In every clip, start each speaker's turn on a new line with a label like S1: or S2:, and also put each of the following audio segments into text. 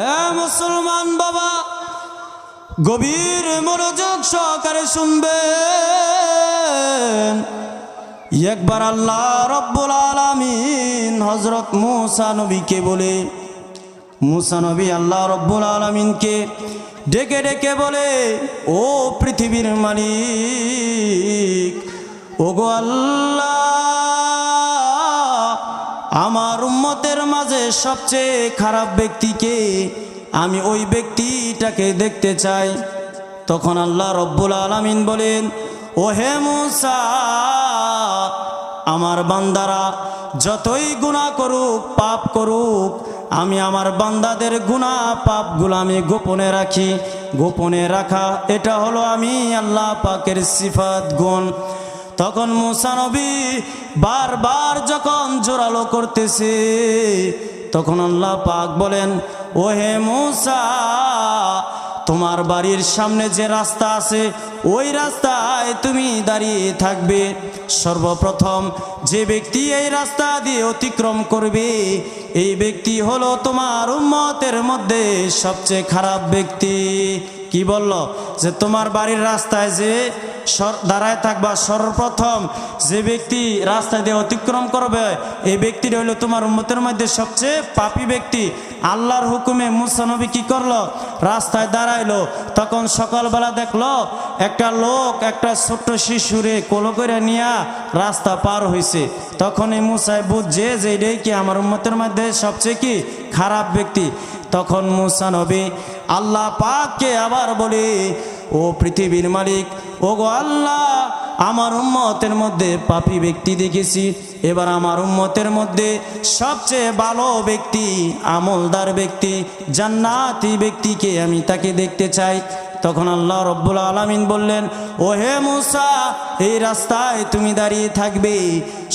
S1: হ্যাঁ মুসলমান বাবা, গভীর মনোযোগ সহকারে শুনবেন। একবার আল্লাহ রব্বুল আলামিন হজরত মুসা নবীকে বলে, মুসা নবী আল্লাহ রব্বুল আলমিনকে ডেকে ডেকে বলে, ও পৃথিবীর মালিক ও গো আল্লাহ আমার উম্মতের মাঝে সবচেয়ে খারাপ ব্যক্তিকে আমি ওই ব্যক্তিটাকে দেখতে চাই। তখন আল্লাহ রব্বুল আলমিন বলেন ও হে মুসা, আমার বান্দারা, যতই গুণা করুক, পাপ করুক, আমি আমার বান্দাদের গুণা পাপগুলো আমি গোপনে রাখি। গোপনে রাখা, এটা হলো আমি আল্লাহ পাকের সিফাত গুণ। তখন মুসা নবী বারবার যখন জোরালো করতেছে, তখন আল্লাহ পাক বলেন ও হে মুসা, তোমার বাড়ির সামনে যে রাস্তা আছে, ওই রাস্তায় তুমি দাঁড়িয়ে থাকবে। সর্বপ্রথম যে ব্যক্তি এই রাস্তা দিয়ে অতিক্রম করবে, এই ব্যক্তি হলো তোমার উম্মতের মধ্যে সবচেয়ে খারাপ ব্যক্তি। কি বলল? যে তোমার বাড়ির রাস্তায় যে দাঁড়ায় থাকবা, সর্বপ্রথম যে ব্যক্তি রাস্তা দিয়ে অতিক্রম করবে, এই ব্যক্তিটা হলো তোমার উন্মতের মধ্যে সবচেয়ে পাপী ব্যক্তি। আল্লাহর হুকুমে মুসানবী কি করল? রাস্তায় দাঁড়াইলো। তখন সকালবেলা দেখল, একটা লোক একটা ছোট্ট শিশুরে কোলো করে নিয়ে রাস্তা পার হয়েছে তখন এই মুসাই বুঝছে যে এটাই কি আমার উন্মতের মধ্যে সবচেয়ে কি? খারাপ ব্যক্তি। তখন মুসা নবী আল্লাহ পাককে আবার বলি, ও পৃথিবীর মালিক ও গো আল্লাহ, আমার উম্মতের মধ্যে পাপি ব্যক্তি দেখেছি। এবার আমার উম্মতের মধ্যে সবচেয়ে ভালো ব্যক্তি, আমলদার ব্যক্তি, জান্নাতি ব্যক্তিকে আমি তাকে দেখতে চাই। তখন আল্লাহ রব্বুল আলমিন বললেন ও হে মুসা, এই রাস্তায় তুমি দাঁড়িয়ে থাকবে।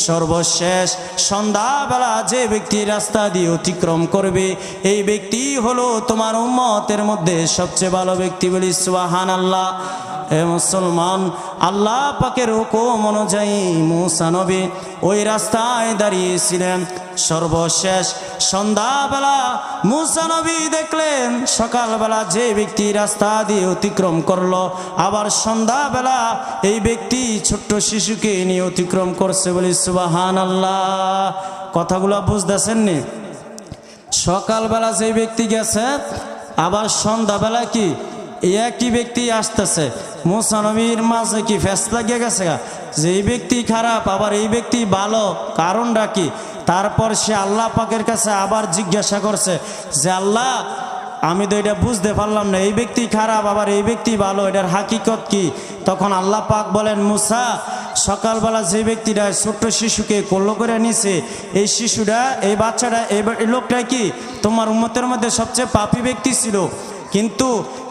S1: সর্বশেষ সন্ধ্যাবেলা যে ব্যক্তি রাস্তা দিয়ে অতিক্রম করবে, এই ব্যক্তি হলো তোমার উম্মতের মধ্যে সবচেয়ে ভালো ব্যক্তি বলি সুবাহান আল্লাহ এ মুসলমান, আল্লাহ পাকের হুকুম অনুযায়ী মুসা নবী ওই রাস্তায় দাঁড়িয়েছিলেন। সর্বশেষ সন্ধ্যাবেলা মুসা নবী দেখলেন, সকালবেলা যে ব্যক্তি রাস্তা দিয়ে অতিক্রম করল, আবার সন্ধ্যাবেলা এই ব্যক্তি ছোট্ট শিশুকে নিয়ে অতিক্রম করছে বলি সুবাহান আল্লাহ কথাগুলো বুঝতেছেন নি সকালবেলা যে ব্যক্তি গেছে, আবার সন্ধ্যাবেলা কি একই ব্যক্তি আসতেছে? মুসানবীর মাঝে কি ফেস লাগিয়ে গেছে? যে এই ব্যক্তি খারাপ, আবার এই ব্যক্তি ভালো, কারণটা কি? তারপর সে আল্লাহ পাকের কাছে আবার জিজ্ঞাসা করছে যে, আল্লাহ, আমি তো এটা বুঝতে পারলাম না, এই ব্যক্তি খারাপ, আবার এই ব্যক্তি ভালো, এটার হাকিকত কি? তখন আল্লাহ পাক বলেন, মুসা, সকালবেলা যে ব্যক্তিটা ছোট্ট শিশুকে কল্লো করে নিছে, এই শিশুটা, এই বাচ্চাটা এই লোকটা কি তোমার উম্মতের মধ্যে সবচেয়ে পাপী ব্যক্তি ছিল? কিন্তু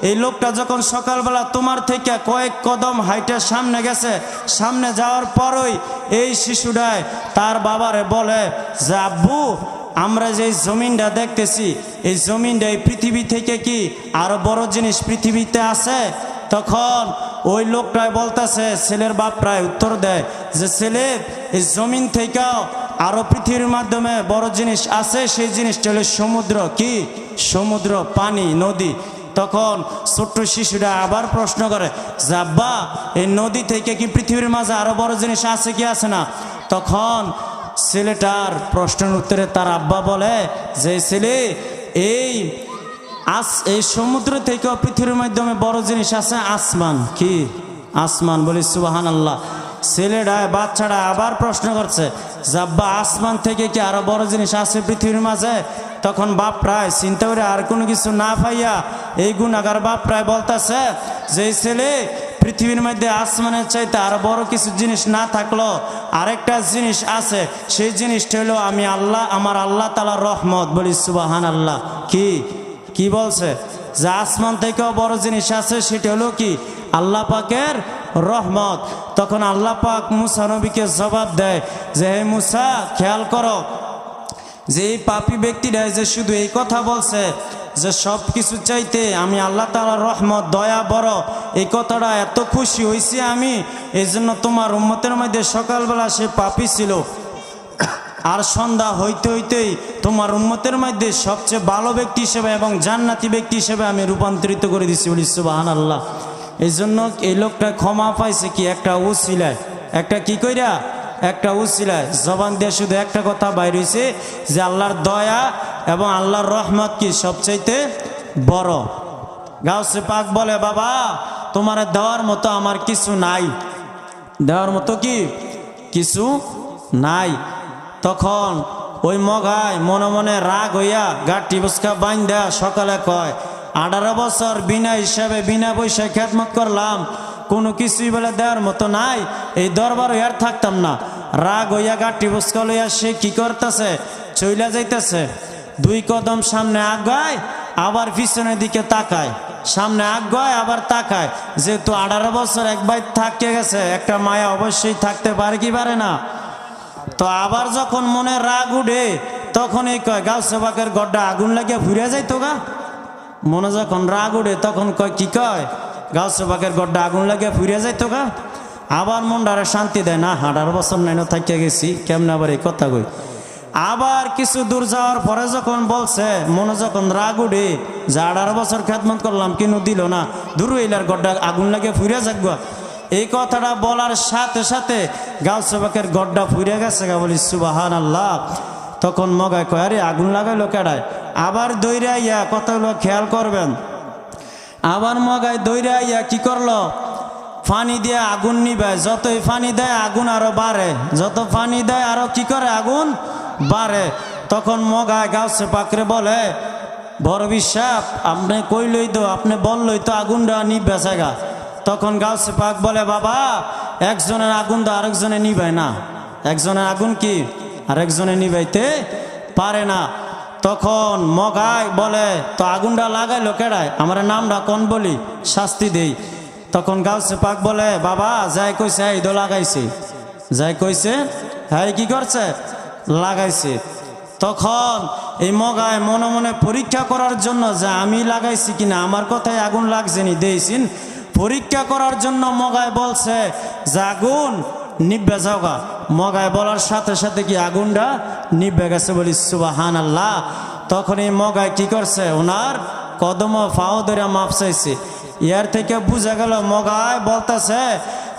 S1: এই লোকটা যখন সকালবেলা তোমার থেকে কয়েক কদম হাইটের সামনে গেছে, সামনে যাওয়ার পরই এই শিশুটায় তার বাবারে বলে যে, আব্বু, আমরা যে জমিনটা দেখতেছি, এই জমিনটা এই পৃথিবী থেকে কি আরও বড় জিনিস পৃথিবীতে আছে? তখন ওই লোকটাই বলতেছে, ছেলের বাপ প্রায় উত্তর দেয় যে, ছেলে, এই জমিন থেকেও আরও পৃথিবীর মাধ্যমে বড় জিনিস আছে, সেই জিনিসটা হলো সমুদ্র। কি? সমুদ্র, পানি, নদী। তখন ছোট্ট শিশুরা আবার প্রশ্ন করে যে আব্বা এই নদী থেকে কি পৃথিবীর মাঝে আরও বড় জিনিস আছে কি আছে না? তখন ছেলেটার প্রশ্নের উত্তরে তার আব্বা বলে, যে ছেলে, এই আস, এই সমুদ্র থেকেও পৃথিবীর মাধ্যমে বড় জিনিস আছে, আসমান। কি? আসমান বলি সুবাহান আল্লাহ ছেলেটা, বাচ্চাটা আবার প্রশ্ন করছে জাব্বা আসমান থেকে কি আরও বড় জিনিস আছে পৃথিবীর মাঝে? তখন বাপ প্রায় চিন্তা করে আর কোনো কিছু না পাইয়া এই গুণ গুণাগার বাপ প্রায় বলতেছে যে ছেলে পৃথিবীর মধ্যে আসমানের চাইতে আরও বড় কিছু জিনিস না থাকল, আরেকটা জিনিস আছে, সেই জিনিসটা হলো আমি আল্লাহ, আমার আল্লাহ তালা রহমত। বলি সুবাহান আল্লাহ কি? কি বলছে? যে আসমান থেকেও বড় জিনিস আছে, সেটা হলো কি? আল্লাহ পাকের রহমত। তখন আল্লাহ পাক মুসা নবীকে জবাব দেয় যে, হে মুসা, খেয়াল করো যে এই পাপী ব্যক্তিটা যে শুধু এই কথা বলছে যে সব কিছু চাইতে আমি আল্লাহ তালার রহমত, দয়া, বড়, এই কথাটা এত খুশি হয়েছি আমি এই জন্য তোমার উম্মতের মধ্যে সকালবেলা সে পাপি ছিল। আর সন্ধ্যা হইতে হইতেই তোমার উম্মতের মধ্যে সবচেয়ে ভালো ব্যক্তি হিসেবে এবং জান্নাতি ব্যক্তি হিসেবে আমি রূপান্তরিত করে দিচ্ছি বলি সুবাহান আল্লাহ এই জন্য এই লোকটা ক্ষমা পাইছে কি? একটা উসিলায়। একটা কি কইরা? একটা উসিলায়। জবান দিয়ে শুধু একটা কথা বাইর হইছে যে আল্লাহর দয়া এবং আল্লাহর রহমত কি সবচাইতে বড়? গাউসে পাক বলে, বাবা, তোমার দেওয়ার মতো আমার কিছু নাই। দেওয়ার মতো কি? কিছু নাই। তখন ওই মগায় মনে মনে রাগ হইয়া গাঠি বসকা বাইন দেয়া সকালে কয় আঠারো বছর বিনা হিসাবে, বিনা পয়সায় খেদমত করলাম। কোনো কিছুই বলে দেওয়ার মতো নাই। এই দরবার আর থাকতাম না। রাগ হইয়া গাঠি বসকা লইয়া সে কি করতেছে? চইলা যাইতেছে। দুই কদম সামনে আগায়, আবার পিছনের দিকে তাকায়। সামনে আগায়, আবার তাকায়। যেহেতু আঠারো বছর একবার থাকতে গেছে, একটা মায়া অবশ্যই থাকতে পারে কি পারে না। তো আবার যখন মনে রাগ উঠে তখন এই কয় গাছ সেবাকের গড্ডা আগুন লাগিয়ে ঘুরে যায় তো গা। মনে যখন রাগ উঠে তখন কয়, কি কয়? গাছ সেবাকের গড্ডা আগুন লাগিয়ে ঘুরে যায় তো গা? আবার মনটারে শান্তি দেয়, না আঠারো বছর নাইনো থাকিয়ে গেছি, কেমন আবার এই কথা কই? আবার কিছু দূর যাওয়ার পরে যখন বলছে, মনে যখন রাগ উঠে যে আঠারো বছর খেদমত করলাম, কিন্তু দিল না, দূর এলার গড্ডা আগুন লাগে ফুরে যাকবা এই কথাটা বলার সাথে সাথে গাও সেবকের গড্ডা ফুরে গেছে গা, বলি সুবাহান আল্লাহ তখন মগায় কয়, আরে, আগুন লাগাইলো কেডায়? আবার দৈরা ইয়া কথাগুলো খেয়াল করবেন। আবার মগায় দৈরা ইয়া কি করল? ফানি দিয়ে আগুন নিবায় যতই ফানি দেয়, আগুন আরও বাড়ে। যত ফানি দেয়, আরও কি করে? আগুন বাড়ে। তখন মগায় গাছে পাকরে বলে, বড় বিশ্বাস, আপনি কইলই তো, আপনি বললই তো আগুনটা নিবে জায়গা। তখন গাছে পাক বলে, বাবা, একজনের আগুন তো আরেকজনে নিবায় না। একজনের আগুন কি? আরেকজনে নিবাইতে পারে না। তখন মগায় বলে, তো আগুনটা লাগাইলো কেডায়? আমার নামটা কোন বলি? শাস্তি দেই। তখন গাউসে পাক বলে, বাবা, যাই কইছে, এই লাগাইছে। যাই কইছে হ্যাঁ কি করছে? লাগাইছে। তখন এই মগায় মনে মনে পরীক্ষা করার জন্য যে আমি লাগাইছি কিনা, আমার কথায় আগুন লাগছে নি দিয়েছিন পরীক্ষা করার জন্য মগায় বলছে, যে আগুন নিব্বে যাওগা মগায় বলার সাথে সাথে কি আগুনটা নিব্বে গেছে বলি সুবাহান আল্লাহ তখন এই মগায় কি করছে? ওনার কদম ফাও ধরে মাপ চাইছে। ইয়ার থেকে বুঝা গেল, মগায় বলতেছে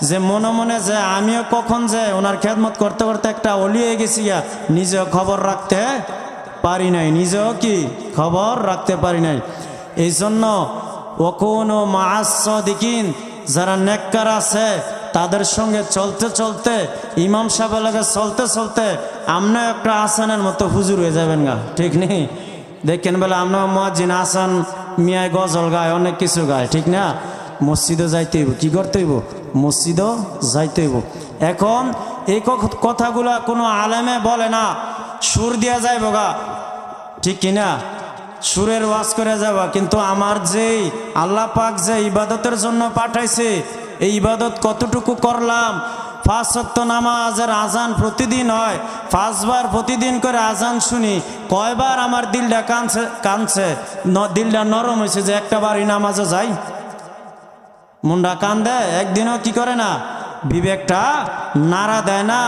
S1: যে, মনে মনে যে আমিও কখন যে ওনার খেদমত করতে করতে একটা অলি হয়ে গেছি গা, নিজেও খবর রাখতে পারি নাই। নিজেও কি খবর রাখতে পারি নাই? এই জন্য ওকোনো মাসদিকিন যারা নেককার আছে তাদের সঙ্গে চলতে চলতে ইমাম সাহেবের লাগে চলতে চলতে আমনে একটা আসানের মতো হুজুর হয়ে যাবেন গা। ঠিক নেই দেখেন বলে আমরা মহাজিন আসান, মিয়ায় গজল গায়, অনেক কিছু গায়। ঠিক না? মসজিদও যাইতে হইব। কি করতে হইব? মসজিদও যাইতে হইব। এখন এই কথাগুলা কোনো আলেমে বলে না। সুর দিয়া যায় গা। ঠিক কিনা সুরের ওয়াজ করে যাবা কিন্তু আমার যেই আল্লাহ পাক যে ইবাদতের জন্য পাঠাইছে এই ইবাদত কতটুকু করলাম? পাঁচ সত্য নামাজের আজান প্রতিদিন হয়। পাঁচবার প্রতিদিন করে আজান শুনি। কয়বার আমার দিলটা কানছে কানছে দিলটা নরম হয়েছে যে একটা বারই নামাজে যাই। মুন্ডা কান দেয়, একদিনও কি করে না? বিবেকটা নাড়া দেয় না।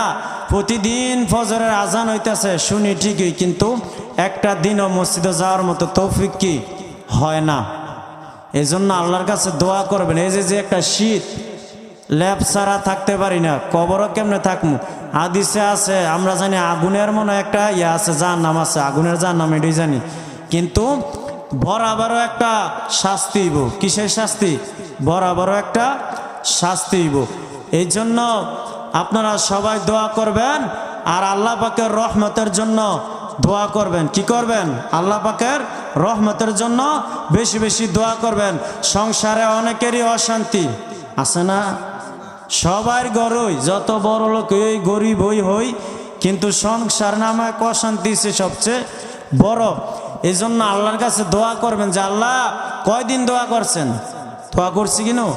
S1: প্রতিদিন ফজরের আজান হইতেছে, শুনি ঠিকই, কিন্তু একটা দিনও মসজিদে যাওয়ার মতো তৌফিক কি? হয় না। এই জন্য আল্লাহর কাছে দোয়া করবেন। এই যে যে একটা শীত ল্যাপ ছাড়া থাকতে পারি না। কবরও কেমনে থাকব আদিসে আছে, আমরা জানি আগুনের মনে একটা ইয়ে আছে যার নাম আছে, আগুনের যার নাম এটাই জানি। কিন্তু বরাবরও একটা শাস্তি হইব। কিসের শাস্তি? বরাবরও একটা শাস্তি হইব। এই জন্য আপনারা সবাই দোয়া করবেন, আর আল্লাহ পাকের রহমতের জন্য দোয়া করবেন। কি করবেন? আল্লাহ পাকের রহমতের জন্য বেশি বেশি দোয়া করবেন। সংসারে অনেকেরই অশান্তি। আছে না? সবার গরই, যত বড় লোক হই, গরিব হই হই, কিন্তু সংসার নামে এক অশান্তি সে সবচেয়ে বড়। এই জন্য আল্লাহর কাছে দোয়া করবেন যে, আল্লাহ, কয়দিন দোয়া করছেন? দোয়া করছি কিনো?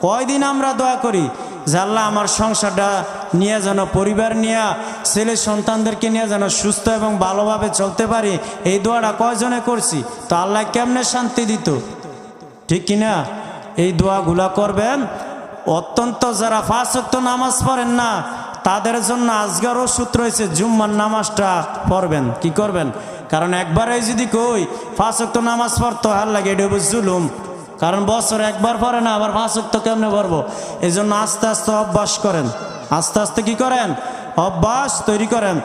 S1: কয়দিন আমরা দোয়া করি? যে, আল্লাহ, আমার সংসারটা নিয়ে যেন, পরিবার নিয়ে, ছেলে সন্তানদেরকে নিয়ে যেন সুস্থ এবং ভালোভাবে চলতে পারি, এই দোয়াটা কয়জনে করছি? তো আল্লাহ কেমনে শান্তি দিত? ঠিক কিনা? এই দোয়াগুলা করবেন অত্যন্ত যারা ফাঁসক্ত নামাজ পড়েন না, তাদের জন্য আজগারও সূত্র হয়েছে, জুম্মার নামাজটা পড়বেন। কি করবেন? কারণ একবারে যদি কই ওয়াক্ত নামাজ পড়তো হার লাগে এটা জুলুম। কারণ বছর একবার পরে না, আবার ওয়াক্ত কেমনে পড়ব? এই জন্য আস্তে আস্তে অভ্যাস করেন। আস্তে আস্তে কি করেন? অভ্যাস তৈরি করেন।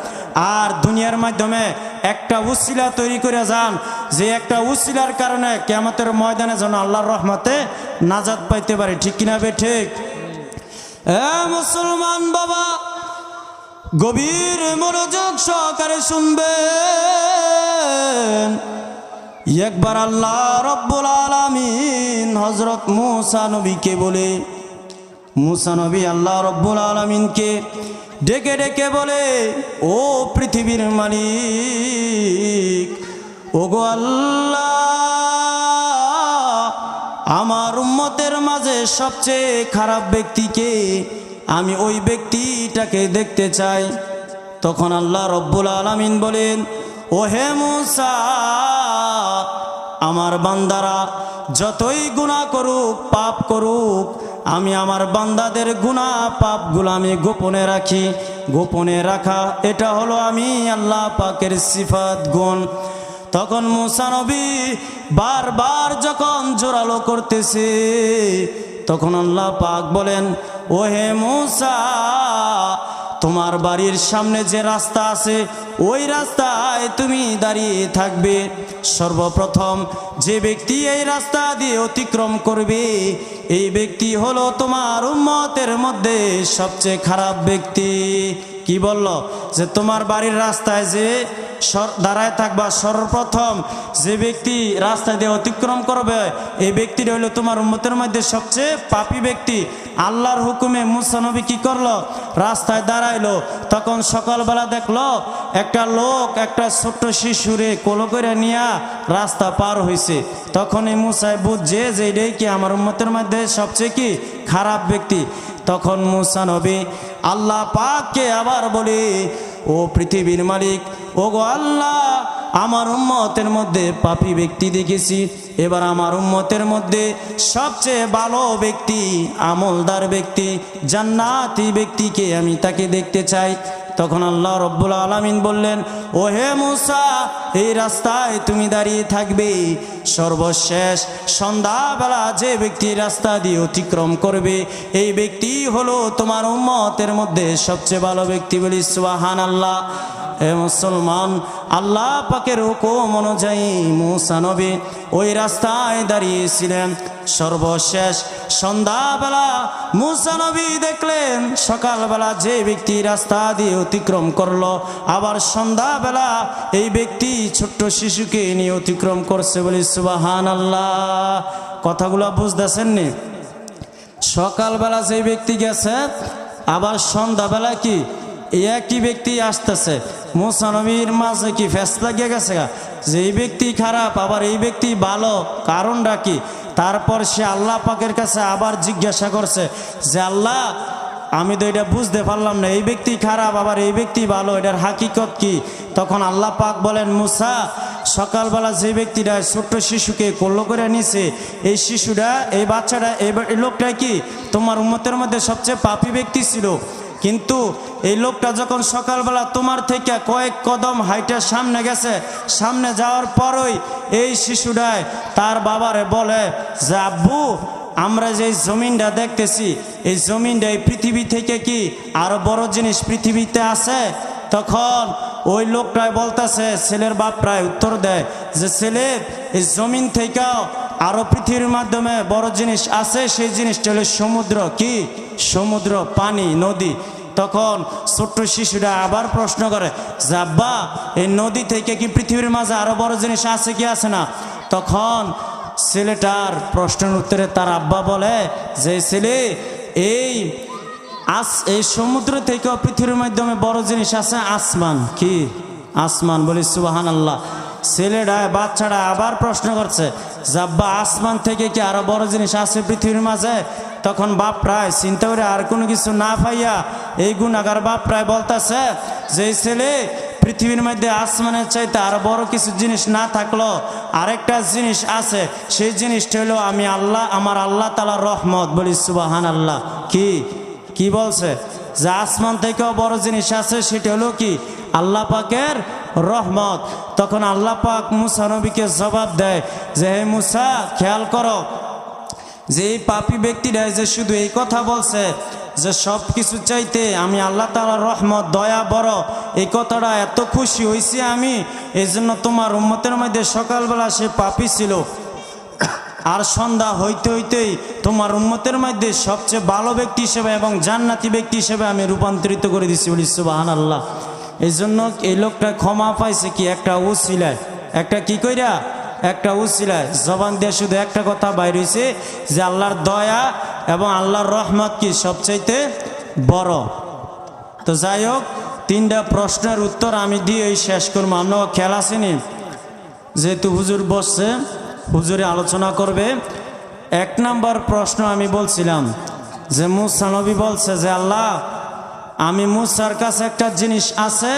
S1: আর দুনিয়ার মাধ্যমে একটা উসিলা তৈরি করে যান, যে একটা উসিলার কারণে কেমতের ময়দানে যেন আল্লাহর রহমতে নাজাদ পাইতে পারে। ঠিক কিনা বে ঠিক? মুসলমান বাবা, গভীর মনোযোগ সহকারে শুনবেন। একবার আল্লাহ রব্বুল আলামিন হজরত মুসা নবীকে বলে, মুসা নবী আল্লাহ রব্বুল আলমিনকে ডেকে ডেকে বলে, ও পৃথিবীর মালিক ও গো আল্লাহ, আমার উম্মতের মাঝে সবচেয়ে খারাপ ব্যক্তিকে আমি ওই ব্যক্তিটাকে দেখতে চাই। তখন আল্লাহ রব্বুল আলমিন বলেন, ও হে মুসা, আমার বান্দারা, যতই গুণা করুক, পাপ করুক আমি আমার বান্দাদের গুণা পাপগুলো আমি গোপনে রাখি। গোপনে রাখা, এটা হলো আমি আল্লাহ পাকের সিফাত গুণ। তখন মুসানবী বারবার যখন জোরালো করতেছে, তখন আল্লাহ পাক বলেন, ওহে মুসা তোমার বাড়ির সামনে যে রাস্তা আছে, ওই রাস্তায় তুমি দাঁড়িয়ে থাকবে। সর্বপ্রথম যে ব্যক্তি এই রাস্তা দিয়ে অতিক্রম করবে, এই ব্যক্তি হলো তোমার উম্মতের মধ্যে সবচেয়ে খারাপ ব্যক্তি। কি বলল? যে তোমার বাড়ির রাস্তায় যে দাঁড়ায় থাকবা সর্বপ্রথম যে ব্যক্তি রাস্তা দিয়ে অতিক্রম করবে, এই ব্যক্তিটা হলো তোমার উন্মতের মধ্যে সবচেয়ে পাপী ব্যক্তি। আল্লাহর হুকুমে মুসানবী কি করল? রাস্তায় দাঁড়াইলো। তখন সকালবেলা দেখল, একটা লোক একটা ছোট্ট শিশুরে কোলো করে নিয়ে রাস্তা পার হয়েছে তখন এই মুসাই বুঝছে যে এটাই কি আমার উন্মতের মধ্যে সবচেয়ে কি? খারাপ ব্যক্তি। তখন মুসা নবী আল্লাহ পাককে আবার বলি, ও পৃথিবীর মালিক ও গো আল্লাহ, আমার উম্মতের মধ্যে পাপী ব্যক্তি দেখেছি। এবার আমার উম্মতের মধ্যে সবচেয়ে ভালো ব্যক্তি, আমলদার ব্যক্তি, জান্নাতি ব্যক্তিকে আমি তাকে দেখতে চাই। তখন আল্লাহ রব্বুল আলমিন বললেন ও হে মুসা, এই রাস্তায় তুমি দাঁড়িয়ে থাকবে। সর্বশেষ সন্ধ্যাবেলা যে ব্যক্তি রাস্তা দিয়ে অতিক্রম করবে, এই ব্যক্তি হলো তোমার উম্মতের মধ্যে সবচেয়ে ভালো ব্যক্তি বলি সুবাহান আল্লাহ এ মুসলমান, আল্লাহ পাকের হুকুম অনুযায়ী মুসা নবী ওই রাস্তায় দাঁড়িয়েছিলেন। সর্বশেষ সন্ধ্যাবেলা মুসা নবী দেখলেন, সকালবেলা যে ব্যক্তি রাস্তা দিয়ে অতিক্রম করল, আবার সন্ধ্যাবেলা এই ব্যক্তি ছোট্ট শিশুকে নিয়ে অতিক্রম করছে বলি সুবাহান আল্লাহ কথাগুলো বুঝতেছেন নি? সকালবেলা যে ব্যক্তি গেছে, আবার সন্ধ্যাবেলা কি একই ব্যক্তি আসতেছে মুসানবীর মাঝে কি ফেস লাগিয়ে গেছে গা? যে এই ব্যক্তি খারাপ, আবার এই ব্যক্তি ভালো, কারণটা কি? তারপর সে আল্লাহ পাকের কাছে আবার জিজ্ঞাসা করছে যে, আল্লাহ, আমি তো এটা বুঝতে পারলাম না, এই ব্যক্তি খারাপ, আবার এই ব্যক্তি ভালো, এটার হাকিকত কি? তখন আল্লাহ পাক বলেন, মুসা, সকালবেলা যে ব্যক্তিটা ছোট্ট শিশুকে কোল্লো করে নিছে, এই শিশুটা, এই বাচ্চাটা, এই লোকটা কি তোমার উম্মতের মধ্যে সবচেয়ে পাপী ব্যক্তি ছিল? কিন্তু এই লোকটা যখন সকালবেলা তোমার থেকে কয়েক কদম হাইটের সামনে গেছে, সামনে যাওয়ার পরই এই শিশুটায় তার বাবারে বলে যে, আব্বু, আমরা যে জমিনটা দেখতেছি, এই জমিনটা এই পৃথিবী থেকে কি আরও বড় জিনিস পৃথিবীতে আছে? তখন ওই লোকটাই বলতেছে, ছেলের বাপ প্রায় উত্তর দেয় যে, ছেলে, এই জমিন থেকেও আরও পৃথিবীর মাধ্যমে বড় জিনিস আছে, সেই জিনিসটা হলো সমুদ্র। কি? সমুদ্র, পানি, নদী। তখন ছোট্ট শিশুরা আবার প্রশ্ন করে যে আব্বা এই নদী থেকে কি পৃথিবীর মাঝে আরও বড় জিনিস আছে কি আছে না? তখন ছেলেটার প্রশ্নের উত্তরে তার আব্বা বলে, যে ছেলে, এই আস, এই সমুদ্র থেকেও পৃথিবীর মাধ্যমে বড় জিনিস আছে, আসমান। কি? আসমান বলি সুবাহান আল্লাহ ছেলেটা বাচ্চাটা আবার প্রশ্ন করছে যাব্বা আসমান থেকে কি আরও বড় জিনিস আছে পৃথিবীর মাঝে? তখন বাপ প্রায় চিন্তা করে, আর কোনো কিছু না পাইয়া এই গুণ গুণাগার বাপ প্রায় বলতেছে যে ছেলে, পৃথিবীর মধ্যে আসমানের চাইতে আরও বড় কিছু জিনিস না থাকল, আরেকটা জিনিস আছে, সেই জিনিসটা হলো আমি আল্লাহ, আমার আল্লাহ তালার রহমত। বলি সুবাহান আল্লাহ কি? কি বলছে? যে, আসমান থেকেও বড় জিনিস আছে, সেটা হলো কি? আল্লাহ পাকের রহমত। তখন আল্লাহ পাক মুসা নবীকে জবাব দেয় যে, হে মুসা, খেয়াল করো যে এই পাপি ব্যক্তিটা যে শুধু এই কথা বলছে যে সব কিছু চাইতে আমি আল্লাহ তালার রহমত, দয়া, বড়, এই কথাটা এত খুশি হয়েছি আমি এই জন্য তোমার উম্মতের মধ্যে সকালবেলা সে পাপি ছিল। আর সন্ধ্যা হইতে হইতেই তোমার উম্মতের মধ্যে সবচেয়ে ভালো ব্যক্তি হিসেবে এবং জান্নাতি ব্যক্তি হিসেবে আমি রূপান্তরিত করে দিচ্ছি বলি সুবাহান আল্লাহ এই জন্য এই লোকটা ক্ষমা পাইছে কি? একটা উসিলায়। একটা কি কইরা? একটা উসিলায়। জবান দিয়ে শুধু একটা কথা বাইর হয়েছে যে আল্লাহর দয়া এবং আল্লাহর রহমত কি সবচাইতে বড়? তো যাই হোক, তিনটা প্রশ্নের উত্তর আমি দিয়ে শেষ করব। আপনার খেয়াল আসেনি যেহেতু হুজুর বসছে, হুজুরে আলোচনা করবে। এক নাম্বার প্রশ্ন আমি বলছিলাম যে মুসানবী বলছে যে, আল্লাহ আমি মুসার কাছে একটা জিনিস আছে